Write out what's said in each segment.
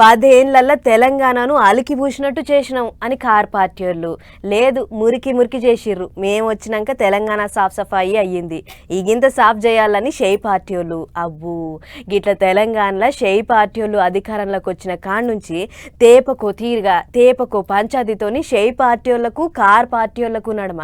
పదేళ్ళలో తెలంగాణను అలికిపూసినట్టు చేసినాం అని కార్ పార్టీ వాళ్ళు లేదు మురికి మురికి చేసిర్రు. మేము వచ్చినాక తెలంగాణ సాఫ్ సఫాయి అయ్యింది. ఇగింత సాఫ్ చేయాలని షెయి పార్టీ వాళ్ళు అబ్బు గిట్ల తెలంగాణలో షెయి పార్టీ వాళ్ళు అధికారంలోకి వచ్చిన కాడ నుంచి తేపకో తీరుగా తేపకో పంచాయతీతోని షెయి పార్టీ వాళ్ళకు కార్ పార్టీ వాళ్ళకు నడుమ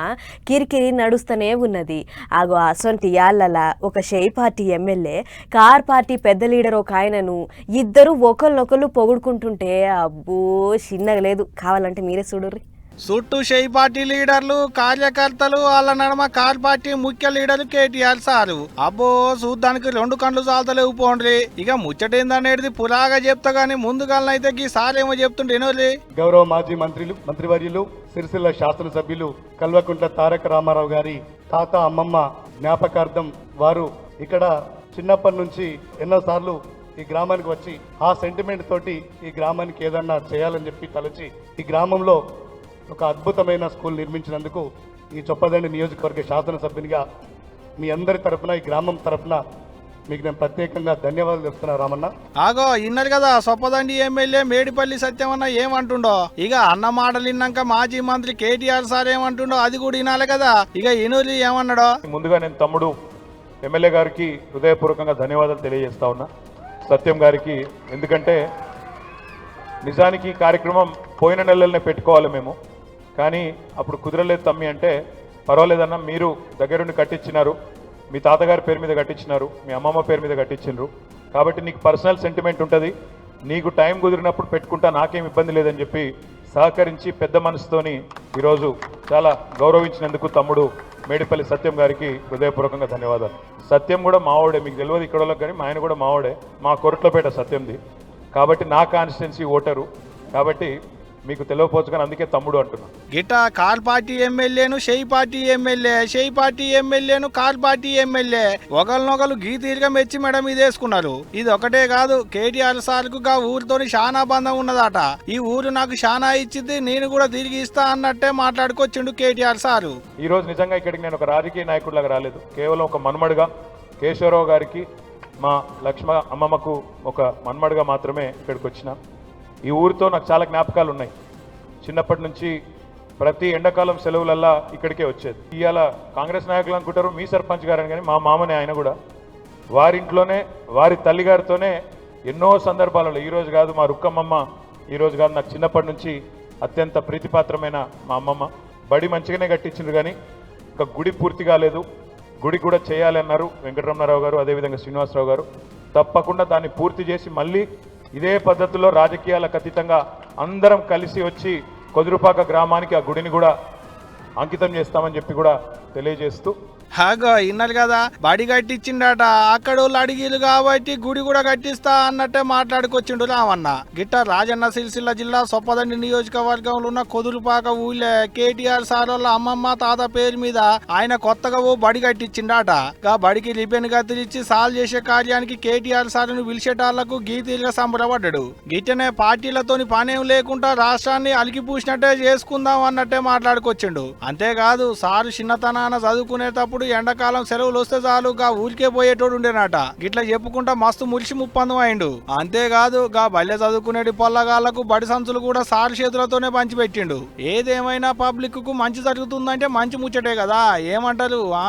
కిరికిరి నడుస్తూనే ఉన్నది. ఆగో అసొంటి యాళ్ళలా ఒక షెయి పార్టీ ఎమ్మెల్యే కార్ పార్టీ పెద్ద లీడర్ ఒక ఆయనను ఇద్దరు ఒకళ్ళొకళ్ళు పొగుడుకుంటుంటే అబ్బో చిన్నగా లేదు. కావాలంటే మీరే చూడుర్రి. చుట్టూ షెయి పార్టీ లీడర్లు కార్యకర్తలు వాళ్ళ నడమ కార్ పార్టీ ముఖ్య లీడర్లు కేటీఆర్ సారు. అబ్బో చూడ్డానికి రెండు కండ్లు చాలతలేవు పోండ్రి. ఇక ముచ్చటేందనేది పురాగా చెప్తా గానీ ముందుగాలనైతే ఈ సారేమో చెప్తుండేనోలే గౌరవ మాజీ మంత్రులు మంత్రివర్యులు సిరిసిల్ల శాసనసభ్యులు కల్వకుంట్ల తారక రామారావు గారి తాత అమ్మమ్మ జ్ఞాపకార్థం వారు ఇక్కడ చిన్నప్పటి నుంచి ఎన్నోసార్లు ఈ గ్రామానికి వచ్చి ఆ సెంటిమెంట్ తోటి ఈ గ్రామానికి ఏదన్నా చేయాలని చెప్పి తలచి ఈ గ్రామంలో ఒక అద్భుతమైన స్కూల్ నిర్మించినందుకు ఈ చొప్పదండి నియోజకవర్గ శాసనసభ్యునిగా మీ అందరి తరపున ఈ గ్రామం తరపున మీకు నేను ప్రత్యేకంగా ధన్యవాదాలు చెప్తున్నా రామన్న. ఆగో ఇన్నారు కదా సొప్పదండి ఎమ్మెల్యే మేడిపల్లి సత్యమన్న ఏమంటుండో? ఇక అన్న మాటలు విన్నాక మాజీ మంత్రి కేటీఆర్ సార్ ఏమంటుండో అది కూడా వినాలి కదా? ఇక ఇనూరి ఏమన్నాడో? ముందుగా నేను తమ్ముడు ఎమ్మెల్యే గారికి హృదయపూర్వకంగా ధన్యవాదాలు తెలియజేస్తా ఉన్నా. సత్యం గారికి. ఎందుకంటే నిజానికి కార్యక్రమం పోయిన నెలలనే పెట్టుకోవాలి మేము. కానీ అప్పుడు కుదరలేదు తమ్మి అంటే పర్వాలేదన్నా మీరు దగ్గరుండి కట్టించినారు మీ తాతగారి పేరు మీద కట్టించినారు మీ అమ్మమ్మ పేరు మీద కట్టించినారు కాబట్టి నీకు పర్సనల్ సెంటిమెంట్ ఉంటుంది. నీకు టైం కుదిరినప్పుడు పెట్టుకుంటా నాకేం ఇబ్బంది లేదని చెప్పి సహకరించి పెద్ద మనసుతోని ఈరోజు చాలా గౌరవించినందుకు తమ్ముడు మేడిపల్లి సత్యం గారికి హృదయపూర్వకంగా ధన్యవాదాలు. సత్యం కూడా మావాడే మీకు తెలియదు ఇక్కడ కానీ మా ఆయన కూడా మావాడే మా కొరట్లపేట సత్యంది. కాబట్టి నా కాన్స్టిట్యున్సీ ఓటరు. కాబట్టి మీకు తెలియకపోవచ్చు కానీ అందుకే తమ్ముడు అంటున్నాను గిట్ట కార్ పార్టీ ఎమ్మెల్యేను షెయి పార్టీ ఎమ్మెల్యే షెయి పార్టీ ఎమ్మెల్యేను కార్ పార్టీ ఎమ్మెల్యే. ఒకరినొకరు గీ తీరుగా మెచ్చి మేడం ఇది వేసుకున్నారు. ఇది ఒకటే కాదు కేటీఆర్ సార్కు గా ఊరితోని శానా బంధం ఉన్నదట. ఈ ఊరు నాకు శానా ఇచ్చింది నేను కూడా తిరిగి ఇస్తా అన్నట్టే మాట్లాడుకొచ్చిండు కేటీఆర్ సారు. ఈ రోజు నిజంగా ఇక్కడికి నేను ఒక రాజకీయ నాయకుడిలాగా రాలేదు. కేవలం ఒక మన్మడుగా కేశవరావు గారికి మా లక్ష్మ అమ్మమ్మకు ఒక మన్మడుగా మాత్రమే ఇక్కడికి వచ్చిన. ఈ ఊరితో నాకు చాలా జ్ఞాపకాలు ఉన్నాయి చిన్నప్పటి నుంచి ప్రతి ఎండాకాలం సెలవులల్లా ఇక్కడికే వచ్చేది. ఇవాళ కాంగ్రెస్ నాయకులు అనుకుంటారు మీ సర్పంచ్ గారని కానీ మా మామనే ఆయన కూడా. వారింట్లోనే వారి తల్లిగారితోనే ఎన్నో సందర్భాలలో ఈరోజు కాదు మా రుక్కమ్మమ్మ ఈ రోజు కాదు నాకు చిన్నప్పటి నుంచి అత్యంత ప్రీతిపాత్రమైన మా అమ్మమ్మ. బడి మంచిగానే కట్టించిండ్రు కానీ ఇంకా గుడి పూర్తి కాలేదు. గుడి కూడా చేయాలి అన్నారు వెంకటరమణారావు గారు అదేవిధంగా శ్రీనివాసరావు గారు. తప్పకుండా దాన్ని పూర్తి చేసి మళ్ళీ ఇదే పద్ధతిలో రాజకీయాలకు అతీతంగా అందరం కలిసి వచ్చి కొదురుపాక గ్రామానికి ఆ గుడిని కూడా అంకితం చేస్తామని చెప్పి కూడా తెలియజేస్తూ హాగో ఇన్నారు కదా బడి కట్టించిండట. అక్కడ వాళ్ళు అడిగిలు కాబట్టి గుడి కూడా కట్టిస్తా అన్నట్టే మాట్లాడుకొచ్చిండు రామన్న. గిట్ట రాజన్న సిరిసిల్ల జిల్లా సొప్పదండి నియోజకవర్గంలో ఉన్న కొదురుపాక ఊళ్ళే కేటీఆర్ సార్ వాళ్ళ అమ్మమ్మ తాత పేరు మీద ఆయన కొత్తగా ఓ బడి కట్టించిండట. గా బడికి రిబెన్ కత్తిరించి సాల్ చేసే కార్యానికి కేటీఆర్ సార్ను పిలిచేటాళ్ళకు గీతీలుగా సంబరపడ్డాడు. గిట్టనే పార్టీలతోని పనేం లేకుండా రాష్ట్రాన్ని అలికిపూసినట్టే చేసుకుందాం అన్నట్టే మాట్లాడుకొచ్చిండు. అంతేకాదు సారు చిన్నతనాన చదువుకునేటప్పుడు ఎండాకాలం సెలవులు వస్తే చాలు గా ఊరికే పోయేటోడు ఉండేనట. గిట్లా చెప్పుకుంటా మస్తు మురిసి ముప్పందం అయిండు. అంతేకాదు గా బల్లె చదువుకునేటి పొల్లగాళ్ళకు బడి సంచులు కూడా సారు చేతులతోనే పంచిపెట్టిండు. ఏదేమైనా పబ్లిక్కు మంచి జరుగుతుందంటే మంచి ముచ్చటే కదా. ఏమంటారు ఆ?